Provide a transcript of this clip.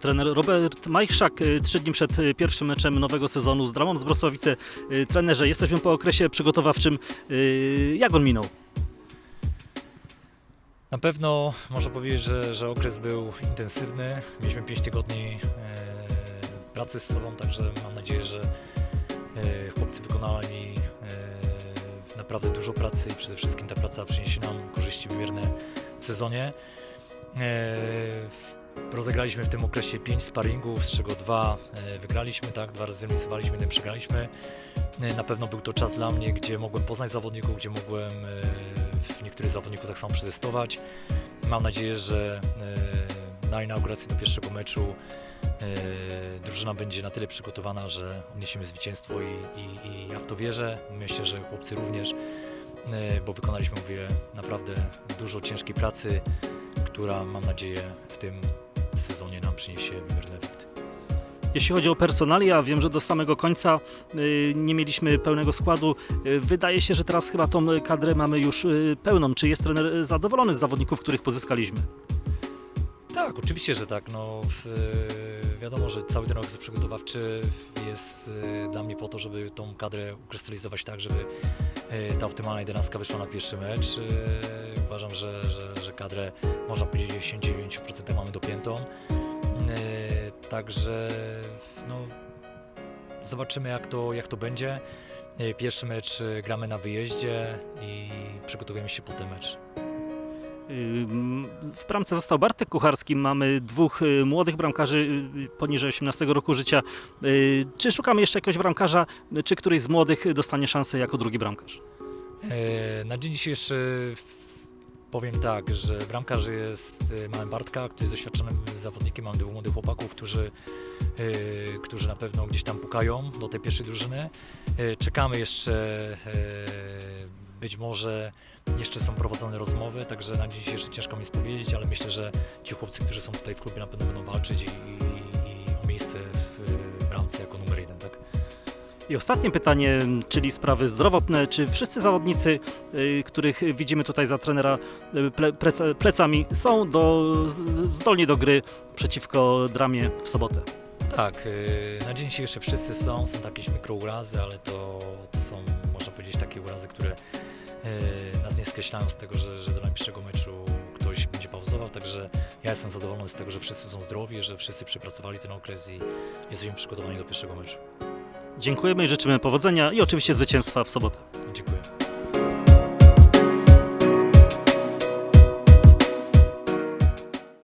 Trener Robert Majchrzak, y, trzy dni przed y, pierwszym meczem nowego sezonu z Dramą z Brosławice. Y, Trenerze, jesteśmy po okresie przygotowawczym. Jak on minął? Na pewno można powiedzieć, że, że okres był intensywny. Mieliśmy 5 tygodni e, pracy z sobą, także mam nadzieję, że e, chłopcy wykonali e, naprawdę dużo pracy i przede wszystkim ta praca przyniesie nam korzyści wymierne w sezonie. Rozegraliśmy w tym okresie 5 sparingów, z czego dwa e, wygraliśmy, tak, dwa razy zremisowaliśmy, jeden przegraliśmy. E, Na pewno był to czas dla mnie, gdzie mogłem poznać zawodników, gdzie mogłem e, w niektórych zawodników tak samo przetestować. Mam nadzieję, że na inauguracji do pierwszego meczu drużyna będzie na tyle przygotowana, że odniesiemy zwycięstwo i, i, i ja w to wierzę. Myślę, że chłopcy również, bo wykonaliśmy, mówię, naprawdę dużo ciężkiej pracy, która mam nadzieję w tym sezonie nam przyniesie wymierne efekty. Jeśli chodzi o personalia, wiem, że do samego końca y, nie mieliśmy pełnego składu. Y, Wydaje się, że teraz chyba tą kadrę mamy już y, pełną. Czy jest trener zadowolony z zawodników, których pozyskaliśmy? Tak, oczywiście, że tak. No, wiadomo, że cały ten okres przygotowawczy jest dla mnie po to, żeby tą kadrę ukrystalizować tak, żeby ta optymalna jedenastka wyszła na pierwszy mecz. Uważam, że, że, że kadrę można powiedzieć 99% mamy dopiętą. E, Także no, zobaczymy jak to, jak to będzie. E, Pierwszy mecz e, gramy na wyjeździe i przygotowujemy się po ten mecz. W bramce został Bartek Kucharski. Mamy dwóch młodych bramkarzy poniżej 18 roku życia. Czy szukamy jeszcze jakiegoś bramkarza, czy któryś z młodych dostanie szansę jako drugi bramkarz? Na dzień dzisiejszy powiem tak, że bramkarz jest, e, mamy Bartka, który jest doświadczonym zawodnikiem, mamy dwóch młodych chłopaków, którzy, e, którzy na pewno gdzieś tam pukają do tej pierwszej drużyny. E, Czekamy jeszcze, być może jeszcze są prowadzone rozmowy, także na dzień dzisiejszy ciężko mi jest powiedzieć, ale myślę, że ci chłopcy, którzy są tutaj w klubie na pewno będą walczyć i, i, i o miejsce w e, bramce jako numer? I ostatnie pytanie, czyli sprawy zdrowotne. Czy wszyscy zawodnicy, y, których widzimy tutaj za trenera y, ple, pleca- plecami, są do, zdolni do gry przeciwko dramie w sobotę? Tak, yy, na dzień dzisiejszy wszyscy są, są jakieś mikrourazy, ale to, to są, można powiedzieć, takie urazy, które nas nie skreślają z tego, że, że do najbliższego meczu ktoś będzie pauzował, także ja jestem zadowolony z tego, że wszyscy są zdrowi, że wszyscy przepracowali ten okres i jesteśmy przygotowani do pierwszego meczu. Dziękujemy i życzymy powodzenia i oczywiście zwycięstwa w sobotę. Dziękuję.